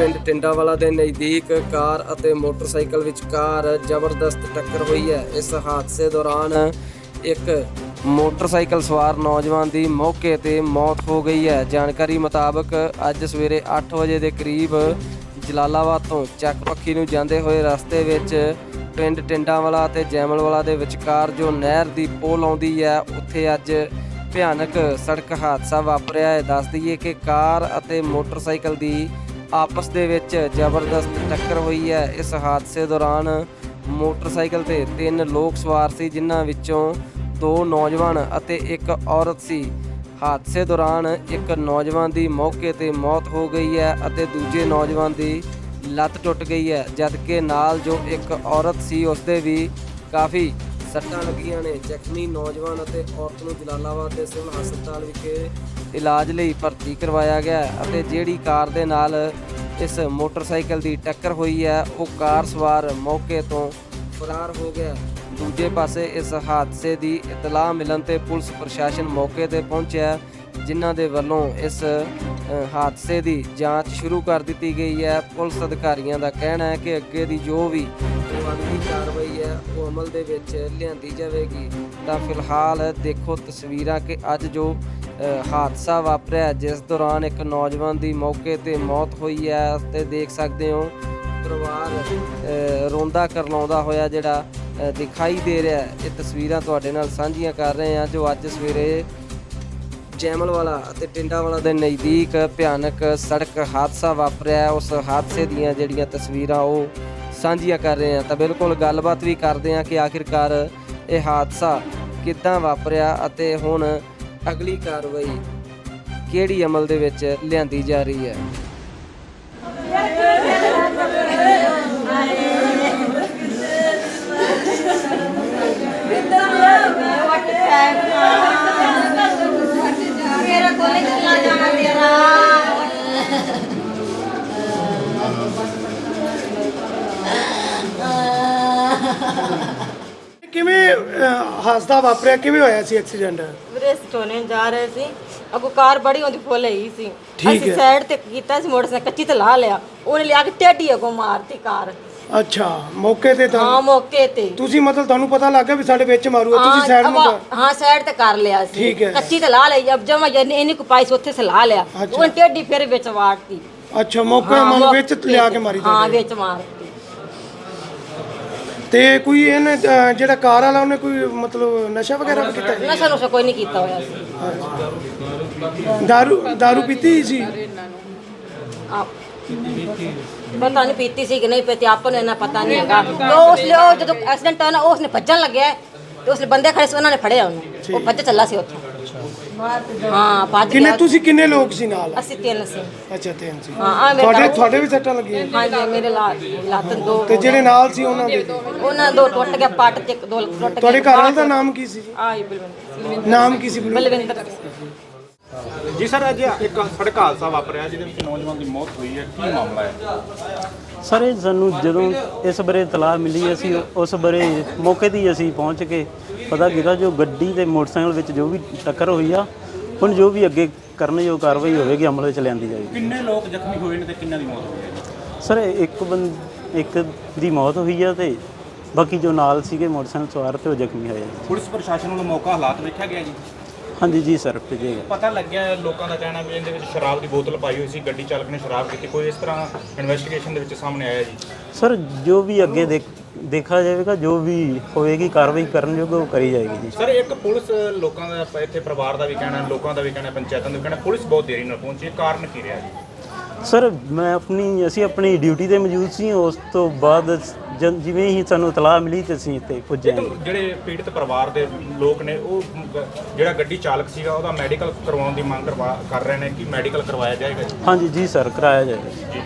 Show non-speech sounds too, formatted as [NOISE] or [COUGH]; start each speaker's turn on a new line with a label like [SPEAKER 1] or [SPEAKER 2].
[SPEAKER 1] ਪਿੰਡ ਟਿੰਡਾਵਾਲਾ ਦੇ ਨਜ਼ਦੀਕ ਕਾਰ ਅਤੇ ਮੋਟਰਸਾਈਕਲ ਵਿਚਕਾਰ ਜ਼ਬਰਦਸਤ ਟੱਕਰ ਹੋਈ ਹੈ। ਇਸ ਹਾਦਸੇ ਦੌਰਾਨ ਇੱਕ ਮੋਟਰਸਾਈਕਲ ਸਵਾਰ ਨੌਜਵਾਨ ਦੀ ਮੌਕੇ ਤੇ ਮੌਤ ਹੋ ਗਈ ਹੈ। ਜਾਣਕਾਰੀ ਮੁਤਾਬਕ ਅੱਜ ਸਵੇਰੇ 8 ਵਜੇ ਦੇ ਕਰੀਬ ਜਲਾਲਾਬਾਦ ਤੋਂ ਚੱਕ ਪੱਖੀ ਨੂੰ ਜਾਂਦੇ ਹੋਏ ਰਸਤੇ ਵਿੱਚ ਪਿੰਡ ਟਿੰਡਾਵਾਲਾ ਅਤੇ ਜੈਮਲਵਾਲਾ ਦੇ ਵਿਚਕਾਰ ਜੋ ਨਹਿਰ ਦੀ ਪੋਲ ਆਉਂਦੀ ਹੈ, ਉੱਥੇ ਅੱਜ ਭਿਆਨਕ ਸੜਕ ਹਾਦਸਾ ਵਾਪਰਿਆ ਹੈ। ਦੱਸ ਦਈਏ ਕਿ ਕਾਰ ਅਤੇ ਮੋਟਰਸਾਈਕਲ ਦੀ ਆਪਸ ਦੇ ਵਿੱਚ ਜ਼ਬਰਦਸਤ ਟੱਕਰ ਹੋਈ ਹੈ। ਇਸ ਹਾਦਸੇ ਦੌਰਾਨ ਮੋਟਰਸਾਈਕਲ ਤੇ ਤਿੰਨ ਲੋਕ ਸਵਾਰ ਸੀ, ਜਿਨ੍ਹਾਂ ਵਿੱਚੋਂ ਦੋ ਨੌਜਵਾਨ ਅਤੇ ਇੱਕ ਔਰਤ ਸੀ। ਹਾਦਸੇ ਦੌਰਾਨ ਇੱਕ ਨੌਜਵਾਨ ਦੀ ਮੌਕੇ ਤੇ ਮੌਤ ਹੋ ਗਈ ਹੈ ਅਤੇ ਦੂਜੇ ਨੌਜਵਾਨ ਦੀ ਲੱਤ ਟੁੱਟ ਗਈ ਹੈ, ਜਦਕਿ ਨਾਲ ਜੋ ਇੱਕ ਔਰਤ ਸੀ, ਉਸਦੇ ਵੀ ਕਾਫੀ ਸੱਟਾਂ ਲੱਗੀਆਂ ਨੇ। ਜ਼ਖਮੀ ਨੌਜਵਾਨ ਅਤੇ ਔਰਤ ਨੂੰ ਜਲਾਲਾਬਾਦ ਦੇ ਸਿਵਲ ਹਸਪਤਾਲ ਵਿਖੇ ਇਲਾਜ ਲਈ ਭਰਤੀ ਕਰਵਾਇਆ ਗਿਆ ਅਤੇ ਜਿਹੜੀ ਕਾਰ ਦੇ ਨਾਲ ਇਸ ਮੋਟਰਸਾਈਕਲ ਦੀ ਟੱਕਰ ਹੋਈ ਹੈ, ਉਹ ਕਾਰ ਸਵਾਰ ਮੌਕੇ ਤੋਂ ਫਰਾਰ ਹੋ ਗਿਆ ਦੂਜੇ ਪਾਸੇ ਇਸ ਹਾਦਸੇ ਦੀ ਇਤਲਾਹ ਮਿਲਣ ਤੇ ਪੁਲਿਸ ਪ੍ਰਸ਼ਾਸਨ ਮੌਕੇ ਤੇ ਪਹੁੰਚਿਆ ਜਿਨ੍ਹਾਂ ਦੇ ਵੱਲੋਂ ਇਸ ਹਾਦਸੇ ਦੀ ਜਾਂਚ ਸ਼ੁਰੂ ਕਰ ਦਿੱਤੀ ਗਈ ਹੈ। ਪੁਲਿਸ ਅਧਿਕਾਰੀਆਂ ਦਾ ਕਹਿਣਾ ਹੈ ਕਿ ਅੱਗੇ ਦੀ ਜੋ ਵੀ ਬਣਦੀ ਕਾਰਵਾਈ ਹੈ ਉਹ ਅਮਲ ਦੇ ਵਿੱਚ ਲਿਆਂਦੀ ਜਾਵੇਗੀ। ਤਾਂ ਫਿਲਹਾਲ ਦੇਖੋ ਤਸਵੀਰਾਂ ਕਿ ਅੱਜ ਜੋ ਹਾਦਸਾ ਵਾਪਰਿਆ ਜਿਸ ਦੌਰਾਨ ਇੱਕ ਨੌਜਵਾਨ ਦੀ ਮੌਕੇ ਤੇ ਮੌਤ ਹੋਈ ਹੈ ਤੇ ਦੇਖ ਸਕਦੇ ਹੋ ਪਰਿਵਾਰ ਅ, ਰੋਂਦਾ ਕਰਲਾਉਂਦਾ ਹੋਇਆ ਜਿਹੜਾ ਦਿਖਾਈ ਦੇ ਰਿਹਾ ਇਹ ਤਸਵੀਰਾਂ ਤੁਹਾਡੇ ਨਾਲ ਸਾਂਝੀਆਂ ਕਰ ਰਹੇ ਹਾਂ ਜੋ ਅੱਜ ਸਵੇਰੇ ਜੈਮਲਵਾਲਾ ਅਤੇ ਟਿੰਡਾਵਾਲਾ ਦੇ ਨਜ਼ਦੀਕ ਭਿਆਨਕ ਸੜਕ ਹਾਦਸਾ ਵਾਪਰਿਆ ਉਸ ਹਾਦਸੇ ਦੀਆਂ ਜਿਹੜੀਆਂ ਤਸਵੀਰਾਂ ਉਹ ਸਾਂਝੀਆਂ ਕਰ ਰਹੇ ਹਾਂ ਤਾਂ ਬਿਲਕੁਲ ਗੱਲਬਾਤ ਵੀ ਕਰਦੇ ਹਾਂ ਕਿ ਆਖਿਰਕਾਰ ਇਹ ਹਾਦਸਾ ਕਿੱਦਾਂ ਵਾਪਰਿਆ ਅਤੇ ਹੁਣ ਅਗਲੀ ਕਾਰਵਾਈ ਕਿਹੜੀ ਅਮਲ ਦੇ ਵਿੱਚ ਲਿਆਂਦੀ ਜਾ ਰਹੀ ਹੈ। [LAUGHS]
[SPEAKER 2] ਕਿਵੇਂ ਅਹ, ਹਾਦਸਾ ਵਾਪਰਿਆ? ਕਿਵੇਂ ਹੋਇਆ ਸੀ ਐਕਸੀਡੈਂਟ?
[SPEAKER 3] ਵੀਰੇ ਸਟੋਨੇ ਜਾ ਰਹੇ ਸੀ। ਅਗੋ ਕਾਰ ਬੜੀ ਉਹਦੀ ਫੁੱਲ ਹੀ ਸੀ।
[SPEAKER 2] ਠੀਕ
[SPEAKER 3] ਅਸੀਂ
[SPEAKER 2] ਹੈ।
[SPEAKER 3] ਸਾਈਡ ਤੇ ਕੀਤਾ ਸੀ ਮੋਟਰਸਾਈਕਲ ਕੱਚੀ ਤੇ ਲਾ ਲਿਆ। ਉਹਨੇ ਲਿਆ ਕੇ ਟੇਢੀ ਅਗੋ ਮਾਰਤੀ ਕਾਰ।
[SPEAKER 2] ਅੱਛਾ ਮੌਕੇ ਤੇ ਤਾਂ
[SPEAKER 3] ਹਾਂ ਮੌਕੇ ਤੇ।
[SPEAKER 2] ਤੁਸੀਂ ਮਤਲਬ ਤੁਹਾਨੂੰ ਪਤਾ ਲੱਗ ਗਿਆ ਵੀ ਸਾਡੇ ਵਿੱਚ ਮਾਰੂਗਾ ਤੁਸੀਂ ਸਾਈਡ ਨੂੰ
[SPEAKER 3] ਅਵਾ-
[SPEAKER 2] ਕਰ-
[SPEAKER 3] ਹਾਂ ਸਾਈਡ ਤੇ ਕਰ ਲਿਆ ਸੀ।
[SPEAKER 2] ਠੀਕ ਹੈ।
[SPEAKER 3] ਕੱਚੀ ਤੇ ਲਾ ਲਈ ਅਬ ਜਮਾ ਜਨ ਇਹਨੇ ਕੋ ਪਾਈ ਸੀ ਉੱਥੇ ਸੇ ਲਾ ਲਿਆ।
[SPEAKER 2] ਅੱਛਾ।
[SPEAKER 3] ਉਹਨੇ ਟੇਢੀ ਫਿਰ ਵਿੱਚ ਵਾੜਤੀ।
[SPEAKER 2] ਅੱਛਾ ਮੌਕੇ
[SPEAKER 3] ਹਾਂ,
[SPEAKER 2] ਮਨ ਵਿੱਚ ਲਿਆ। ਕੇ ਮਾਰੀ
[SPEAKER 3] ਹਾਂ
[SPEAKER 2] ਤੁਹਾਡੇ
[SPEAKER 3] ਵਿੱਚ ਮਾਰਤੀ
[SPEAKER 2] ਤੇ ਕੋਈ ਇਹਨੇ ਜਿਹੜਾ ਕਾਰ ਵਾਲਾ ਉਹਨੇ ਕੋਈ ਮਤਲਬ ਨਸ਼ਾ ਵਗੈਰਾ ਵੀ ਕੀਤਾ?
[SPEAKER 3] ਨਸ਼ਾ ਨੁਸ਼ਾ ਕੋਈ ਨਹੀਂ ਕੀਤਾ ਹੋਇਆ। ਸੀ
[SPEAKER 2] ਦਾਰੂ ਦਾਰੂ ਪੀਤੀ ਸੀ?
[SPEAKER 3] ਆਪ ਪਤਾ ਨਹੀਂ ਪੀਤੀ ਸੀ ਕਿ ਨਹੀਂ ਪੀਤੀ ਆਪਾਂ ਨੂੰ ਇਹਨਾਂ ਪਤਾ ਨਹੀਂ ਹੈਗਾ। ਤੇ ਉਸ ਲਈ ਉਹ ਜਦੋਂ ਐਕਸੀਡੈਂਟ ਹੋਇਆ ਨਾ ਉਸਨੇ ਭੱਜਣ ਲੱਗਿਆ। ਤੇ ਉਸਨੇ ਬੰਦੇ ਖੜੇ ਸੀ ਉਹਨਾਂ ਨੇ ਫੜਿਆ ਉਹਨੂੰ। ਉਹ ਭੱਜ ਚੱਲਾ ਸੀ ਉੱਥੋਂ। ਹਾਂ ਭੱਜ
[SPEAKER 2] ਕਿੰਨੇ
[SPEAKER 3] ਗਿਆ।
[SPEAKER 2] ਤੁਸੀਂ ਕਿੰਨੇ ਲੋਕ ਸੀ ਨਾਲ?
[SPEAKER 3] ਅਸੀਂ ਤਿੰਨ ਸੀ।
[SPEAKER 2] ਅੱਛਾ ਤਿੰਨ ਸੀ।
[SPEAKER 3] ਹਾਂ ਆ ਮੇਰੇ
[SPEAKER 2] ਤੁਹਾਡੇ ਤੁਹਾਡੇ ਵੀ ਸੱਟਾਂ ਲੱਗੀਆਂ?
[SPEAKER 3] ਹਾਂਜੀ ਮੇਰੇ ਲਾ- ਲੱਤ ਦੋ
[SPEAKER 2] ਤੇ ਜਿਹੜੇ ਨਾਲ ਸੀ ਉਹਨਾਂ ਦੇ?
[SPEAKER 3] ਉਹਨਾਂ ਦੋ ਟੁੱਟ ਗਿਆ ਪੱਟ ਤੇ ਇੱਕ ਦੋ ਟੁੱਟ ਗਏ
[SPEAKER 2] ਤੁਹਾਡੇ ਘਰ ਵਾਲੇ ਦਾ ਨਾਮ ਕੀ ਸੀ ਜੀ?
[SPEAKER 3] ਆਈ ਬਲਵਿੰਦਰ
[SPEAKER 2] ਨਾਮ ਕੀ ਸੀ ਬਲੂ
[SPEAKER 3] ਬਲਵਿੰਦਰ
[SPEAKER 4] ਜੀ ਸਰ ਅੱਜ ਇੱਕ ਸੜਕ ਹਾਦਸਾ ਵਾਪਰਿਆ ਜਿਹਦੇ ਵਿੱਚ ਨੌਜਵਾਨ ਦੀ ਮੌਤ ਹੋਈ ਹੈ। ਕੀ ਮਾਮਲਾ ਹੈ?
[SPEAKER 5] ਸਰ ਇਹ ਸਾਨੂੰ ਜਦੋਂ ਇਸ ਬਾਰੇ ਇਤਲਾਹ ਮਿਲੀ ਅਸੀਂ ਉਸ ਬਾਰੇ ਮੌਕੇ ਤੇ ਹੀ ਅਸੀਂ ਪਹੁੰਚ ਕੇ ਪਤਾ ਕੀਤਾ ਜੋ ਗੱਡੀ ਤੇ ਮੋਟਰਸਾਈਕਲ ਵਿੱਚ ਜੋ ਵੀ ਟੱਕਰ ਹੋਈ ਆ ਹੁਣ ਜੋ ਵੀ ਅੱਗੇ ਕਰਨ ਜੋ ਕਾਰਵਾਈ ਹੋਵੇਗੀ ਅਮਲ ਵਿੱਚ ਲਿਆਂਦੀ ਜਾਏਗੀ।
[SPEAKER 4] ਕਿੰਨੇ ਲੋਕ ਜ਼ਖਮੀ ਹੋਏ ਨੇ ਤੇ ਕਿੰਨਾਂ ਦੀ ਮੌਤ ਹੋਈ ਹੈ?
[SPEAKER 5] ਸਰ ਇੱਕ ਬੰਦ ਇੱਕ ਦੀ ਮੌਤ ਹੋਈ ਆ ਤੇ ਬਾਕੀ ਜੋ ਨਾਲ ਸੀਗੇ ਮੋਟਰਸਾਈਕਲ ਸਵਾਰ ਤੇ ਉਹ ਜ਼ਖਮੀ ਹੋਏ ਆ।
[SPEAKER 4] ਪੁਲਿਸ ਪ੍ਰਸ਼ਾਸਨ ਵੱਲੋਂ ਮੌਕਾ ਹਾਲਾਤ ਵੇਖਿਆ ਗਿਆ ਜੀ?
[SPEAKER 5] ਹਾਂਜੀ ਜੀ ਸਰ ਭੇਜੇਗਾ
[SPEAKER 4] ਪਤਾ ਲੱਗਿਆ ਲੋਕਾਂ ਦਾ ਕਹਿਣਾ ਵੀ ਇਹਦੇ ਵਿੱਚ ਸ਼ਰਾਬ ਦੀ ਬੋਤਲ ਪਾਈ ਹੋਈ ਸੀ ਗੱਡੀ ਚਾਲਕ ਨੇ ਸ਼ਰਾਬ ਪੀਤੀ ਕੋਈ ਇਸ ਤਰ੍ਹਾਂ ਇਨਵੈਸਟੀਗੇਸ਼ਨ ਦੇ ਵਿੱਚ ਸਾਹਮਣੇ ਆਇਆ ਜੀ?
[SPEAKER 5] ਸਰ ਜੋ ਵੀ ਅੱਗੇ ਦੇਖ ਦੇਖਾ ਜਾਵੇਗਾ ਜੋ ਵੀ ਹੋਏਗੀ ਕਾਰਵਾਈ ਕਰਨ ਯੋਗ ਉਹ ਕਰੀ ਜਾਏਗੀ ਜੀ।
[SPEAKER 4] ਸਰ ਇੱਕ ਪੁਲਿਸ ਲੋਕਾਂ ਦਾ ਇੱਥੇ ਪਰਿਵਾਰ ਦਾ ਵੀ ਕਹਿਣਾ ਲੋਕਾਂ ਦਾ ਵੀ ਕਹਿਣਾ ਪੰਚਾਇਤਾਂ ਦਾ ਵੀ ਕਹਿਣਾ ਪੁਲਿਸ ਬਹੁਤ ਦੇਰੀ ਨਾਲ ਪਹੁੰਚੀ ਕਾਰਨ ਕੀ ਰਿਹਾ ਜੀ?
[SPEAKER 5] ਸਰ ਮੈਂ ਆਪਣੀ ਅਸੀਂ ਆਪਣੀ ਡਿਊਟੀ ਤੇ ਮੌਜੂਦ ਸੀ ਉਸ ਤੋਂ ਬਾਅਦ ਜਦ- ਜਿਵੇਂ ਹੀ ਸਾਨੂੰ ਇਤਲਾਹ ਮਿਲੀ ਤੇ ਅਸੀਂ ਇੱਥੇ ਪੁੱਜੇ ਹਾਂ।
[SPEAKER 4] ਜਿਹੜੇ ਪੀੜਤ ਪਰਿਵਾਰ ਦੇ ਲੋਕ ਨੇ ਉਹ ਗ- ਜਿਹੜਾ ਗੱਡੀ ਚਾਲਕ ਸੀਗਾ ਉਹਦਾ ਮੈਡੀਕਲ ਕਰਵਾਉਣ ਦੀ ਮੰਗ ਕਰਵਾ ਕਰ ਰਹੇ ਨੇ ਕਿ ਮੈਡੀਕਲ ਕਰਵਾਇਆ ਜਾਏਗਾ ਜੀ?
[SPEAKER 5] ਹਾਂਜੀ ਜੀ ਸਰ ਕਰਾਇਆ ਜਾਏਗਾ।
[SPEAKER 4] ਜੀ।